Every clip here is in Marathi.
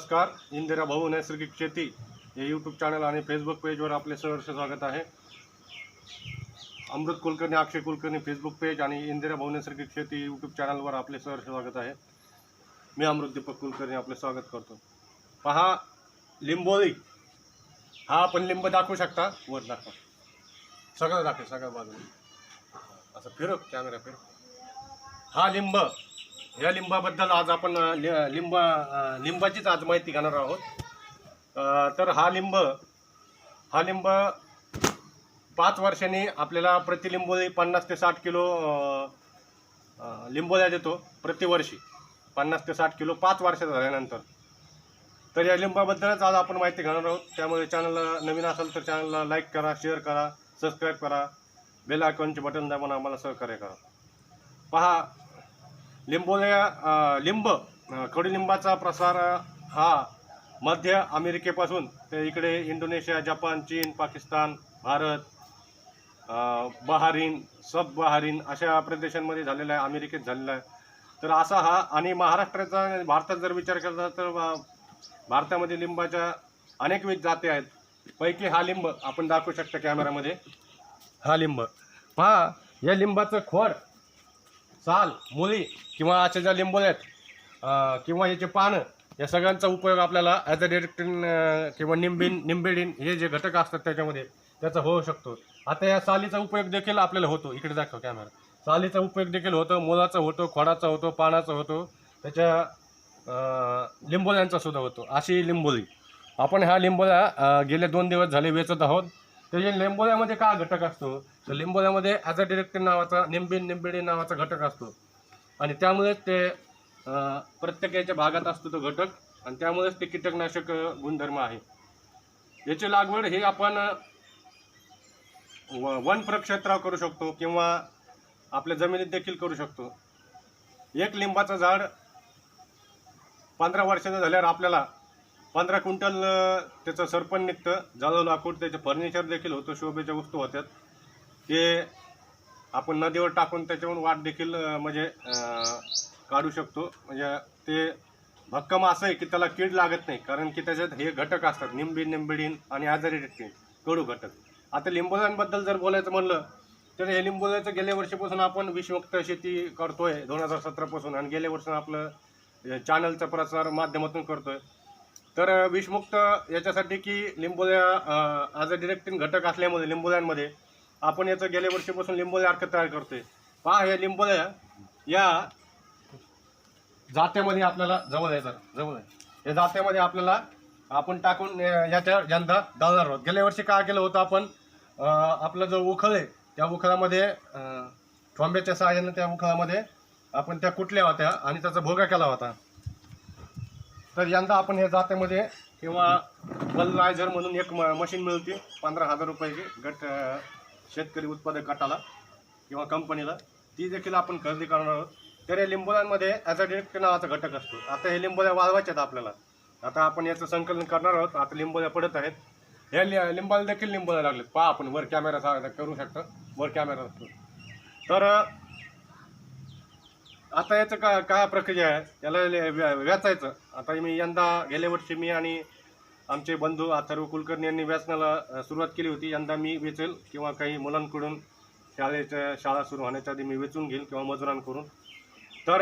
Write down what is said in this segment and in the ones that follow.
नमस्कार इंदिरा भाऊ नैसर्गिक शेती या यूट्यूब चॅनल आणि फेसबुक पेजवर आपले सहर्ष स्वागत आहे. अमृत कुलकर्णी अक्षय कुलकर्णी फेसबुक पेज आणि इंदिरा भाऊ नैसर्गिक शेती यूट्यूब चॅनलवर आपले सहर्ष स्वागत आहे. मी अमृत दीपक कुलकर्णी आपले स्वागत करतो. पहा लिंबोळी. हा आपण लिंब दाखवू शकता. वर दाखवा. सगळं दाखव सगळ्या बाजूने असं फिरव कॅमेरा फिरव. हा लिंब. या लिंबाबद्दल आज आपण लि- लिंब लिंबाचीच आज माहिती घेणार आहोत. तर हा लिंब हा लिंब पाच वर्षांनी आपल्याला प्रतिलिंबोळी पन्नास ते साठ किलो लिंबोळ्या देतो प्रतिवर्षी. पन्नास ते साठ किलो पाच वर्षाचा झाल्यानंतर. तर या लिंबाबद्दलच आज आपण माहिती घेणार आहोत. त्यामुळे चॅनलला नवीन असेल तर चॅनलला लाईक करा शेअर करा सबस्क्राईब करा. बेल आयकॉनचे बटन दाबून आम्हाला सहकार्य करा. पहा लिंबोल्या लिंब कडुलिंबाचा प्रसार हा मध्य अमेरिकेपासून ते इकडे इंडोनेशिया जपान चीन पाकिस्तान भारत बहारीन सब बहारीन अशा प्रदेशांमध्ये झालेला आहे अमेरिकेत झालेला आहे. तर असा हा आणि महाराष्ट्राचा भारतात जर विचार केला तर भारतामध्ये लिंबाच्या अनेकविध जाती आहेत. पैकी हा लिंब आपण दाखवू शकता कॅमेरामध्ये हा लिंब. पहा या लिंबाचं खोड साल मुली किंवा अशा ज्या लिंबोळ्या आहेत किंवा याचे पानं या सगळ्यांचा उपयोग आपल्याला ॲज अ डिरेक्टिन किंवा निंबिन निंबेडिन हे जे घटक असतात त्याच्यामध्ये त्याचा होऊ शकतो. आता या सालीचा उपयोग देखील आपल्याला होतो. इकडे दाखव कॅमेरा सालीचा उपयोग देखील होतो. मोलाचा होतो खोडाचा होतो पानाचा होतो त्याच्या अं, लिंबोळ्यांचा सुद्धा होतो. अशी लिंबोळी. आपण ह्या लिंबोळ्या गेले दोन दिवस झाले वेचत आहोत. त्याच्या लिंबोळ्यामध्ये का घटक असतो? तर लिंबोळ्यामध्ये ॲज अ डिरेक्टिव्ह नावाचा निंबिन निंबिडी नावाचा घटक असतो. आणि त्यामुळेच ते प्रत्येक याच्या भागात असतो तो घटक. आणि त्यामुळेच ते कीटकनाशक गुणधर्म आहे. याची लागवड ही आपण व- वन प्रक्षेत्रावर करू शकतो किंवा आपल्या जमिनीत देखील करू शकतो. एक लिंबाचं झाड पंधरा वर्षाचं झाल्यावर आपल्याला पंधरा क्विंटल त्याचं सरपण निघतं. जाधव लाकूड त्याचं फर्निचर देखील होतं शोभेच्या वस्तू होत्यात ते आपण नदीवर टाकून त्याच्यावरून वाट देखील म्हणजे काढू शकतो. म्हणजे ते भक्कम असं आहे की त्याला कीड लागत नाही कारण की त्याच्यात हे घटक असतात. निंबी निंबिडीन आणि आजारी टेक्टिन कडू घटक. आता लिंबोळ्यांबद्दल जर बोलायचं म्हणलं तर हे लिंबोळ्याचं गेल्या वर्षीपासून आपण विषमुक्त शेती करतोय दोन हजार सतरापासून. आणि गेल्या वर्षी आपलं चॅनलचा प्रसार माध्यमातून करतोय. तर विषमुक्त याच्यासाठी की लिंबोळ्या ॲज अ डिरेक्टिन घटक असल्यामुळे लिंबोळ्यांमध्ये आपण याचं गेल्या वर्षीपासून लिंबोळ्या अर्थ तयार करतोय. पहा या लिंबोळ्या या जात्यामध्ये आपल्याला जवळ आहे सर जवळ आहे. या जात्यामध्ये आपल्याला आपण टाकून याच्या यंदा डालणार आहोत. गेल्या वर्षी काय केलं होतं आपण आपला जो उखळ आहे त्या उखळामध्ये ठोंब्याच्या सहाय्याने त्या उखळामध्ये आपण त्या कुटल्या होत्या आणि त्याचा भोगा केला होता. तर यंदा आपण हे जात्यामध्ये किंवा बलरायझर म्हणून एक म मशीन मिळते पंधरा हजार रुपयाची गट शेतकरी उत्पादक गटाला किंवा कंपनीला. ती देखील आपण खरेदी करणार आहोत. तर या लिंबोळ्यांमध्ये ॲज अ डिरेक्ट नावाचा घटक असतो. आता हे लिंबोळ्या वाळवायच्या आहेत आपल्याला. आता आपण याचं संकलन करणार आहोत. आता लिंबोळ्या पडत आहेत. या लि लिंबाला देखील लिंबोळ्या लागलेत. पहा आपण वर कॅमेरा सा करू शकतो. वर कॅमेरा असतो तर आता याचं का काय प्रक्रिया आहे? याला ले- व्या- आता मी यंदा गेल्या वर्षी मी आणि आमचे बंधू अथर्व कुलकर्णी यांनी वेचण्याला सुरुवात केली होती. यंदा मी वेचेल किंवा काही मुलांकडून शाळेच्या शाळा सुरू होण्याच्या आधी मी वेचून घेईल किंवा मजुरांकडून. तर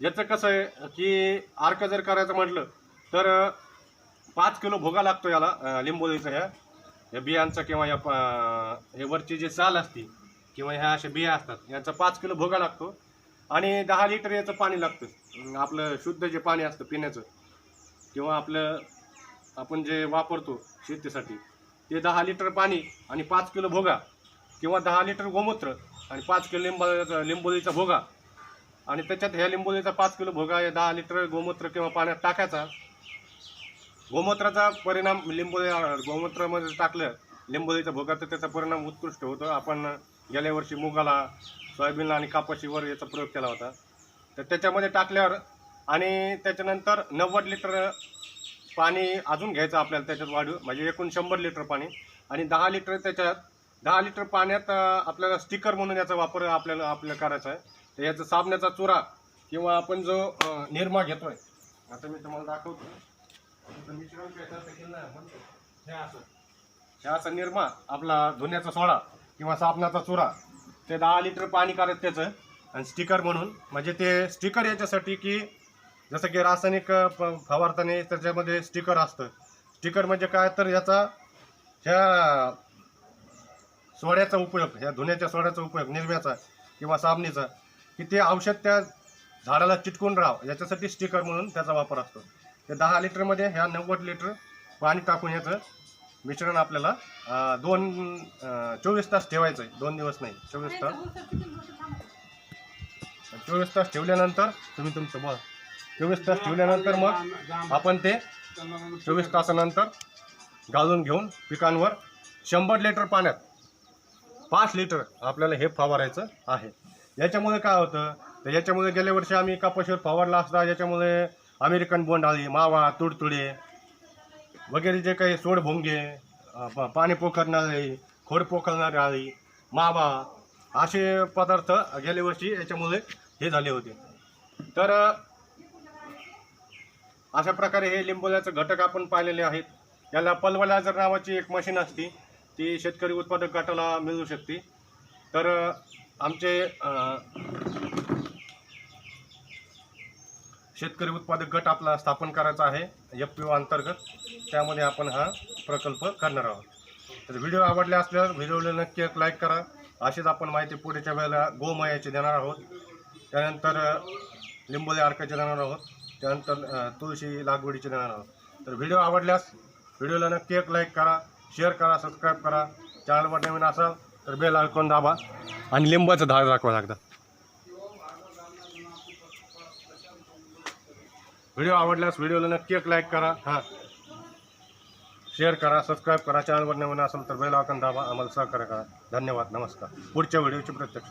याचं कसं आहे की आर्क जर करायचं म्हटलं तर पाच किलो भोगा लागतो याला अ, लिंबोळीचा ह्या. या बियांचा किंवा या हे वरची जी साल असते किंवा ह्या अशा बिया असतात याचा पाच किलो भोगा लागतो. आणि दहा लिटर याचं पाणी लागतं. आपलं शुद्ध जे पाणी असतं पिण्याचं किंवा आपलं आपण जे वापरतो शेतीसाठी ते दहा लिटर पाणी आणि पाच किलो भोगा किंवा दहा लिटर गोमूत्र आणि पाच किलो लिंबा लिंबोलीचा भोगा. आणि त्याच्यात ह्या लिंबोळीचा पाच किलो भोगा या दहा लिटर गोमूत्र किंवा पाण्यात टाकायचा. गोमूत्राचा परिणाम लिंबोळी गोमूत्रामध्ये टाकलं लिंबोळीचा भोगा तर त्याचा परिणाम उत्कृष्ट होतो. आपण गेल्या वर्षी मुगाला सोयाबीनला आणि कापाशीवर याचा प्रयोग केला होता. तर त्याच्यामध्ये टाकल्यावर आणि त्याच्यानंतर नव्वद लिटर पाणी अजून घ्यायचं आपल्याला त्याच्यात वाढू म्हणजे एकूण शंभर लिटर पाणी. आणि दहा लिटर त्याच्यात दहा लिटर पाण्यात आपल्याला स्टिकर म्हणून याचा वापर आपल्याला आपल्याला करायचा आहे. तर याचा साबणाचा चुरा किंवा आपण जो निर्मा घेतो घेतोय आता मी तुम्हाला दाखवतो. मिश्रण हे असं. हे असं निरमा आपला धुण्याचा सोडा किंवा साबणाचा चुरा ते दहा लिटर पाणी काढत त्याचं. आणि स्टिकर म्हणून. म्हणजे ते स्टिकर याच्यासाठी की जसं की रासायनिक प- फवारताना त्याच्यामध्ये स्टिकर असतं. स्टिकर म्हणजे काय? तर याचा ह्या सोड्याचा उपयोग ह्या धुण्याच्या सोड्याचा उपयोग निर्म्याचा किंवा साबणीचा की ते औषध त्या झाडाला चिटकून राहावं. याच्यासाठी स्टिकर म्हणून त्याचा वापर असतो. ते दहा लिटरमध्ये ह्या नव्वद लिटर पाणी टाकून याचं मिश्रण आपल्याला दोन चोवीस तास ठेवायचं आहे दोन दिवस नाही चोवीस तास. चोवीस तास ठेवल्यानंतर तुम्ही तुमचं बघ चोवीस तास ठेवल्यानंतर मग आपण ते चोवीस तासानंतर घालून घेऊन पिकांवर शंभर लिटर पाण्यात पाच लिटर आपल्याला हे फवारायचं आहे. याच्यामुळे काय होतं तर याच्यामुळे गेल्या वर्षी आम्ही कापशीवर फवारला असता याच्यामुळे अमेरिकन बोंड आली मावा तुडतुडे वगैरे जे काही सोडभोंगे प- पाणी पोखरणारी खोड पोखरणारे आळी मावा असे पदार्थ गेल्या वर्षी याच्यामुळे हे झाले होते तर अशा प्रकारे हे लिंबोल्याचं घटक आपण पाहिलेले आहेत याला पलवलायझर नावाची एक मशीन असते ती शेतकरी उत्पादक गटाला मिळू शकते तर आमचे अ, शेतकरी उत्पादक गट आपला स्थापन करायचा आहे एफ पी ओ अंतर्गत. त्यामध्ये आपण हा प्रकल्प करणार आहोत. तर व्हिडिओ आवडले असल्यास व्हिडिओला नक्की एक लाईक करा. अशीच आपण माहिती पुढच्या वेळेला गोमयाची देणार आहोत. त्यानंतर अ, लिंबोली अर्काचे देणार आहोत. त्यानंतर तुळशी लागवडीचे देणार आहोत. तर व्हिडिओ आवडल्यास व्हिडिओला नक्की एक लाईक करा. शेअर करा सबस्क्राईब करा. चॅनलवर नवीन असाल तर बेल आयकॉन दाबा. आणि लिंबाचं झाड दाखवा लागतं व्हिडिओ आवडल्यास व्हिडिओला नक्की एक लाईक करा. हां. शेअर करा सबस्क्राईब करा. चॅनलवर नवीन असेल तर बेल आयकॉन दाबा. आम्हाला सहकार्य करा. धन्यवाद. नमस्कार. पुढच्या व्हिडिओची प्रत्यक्ष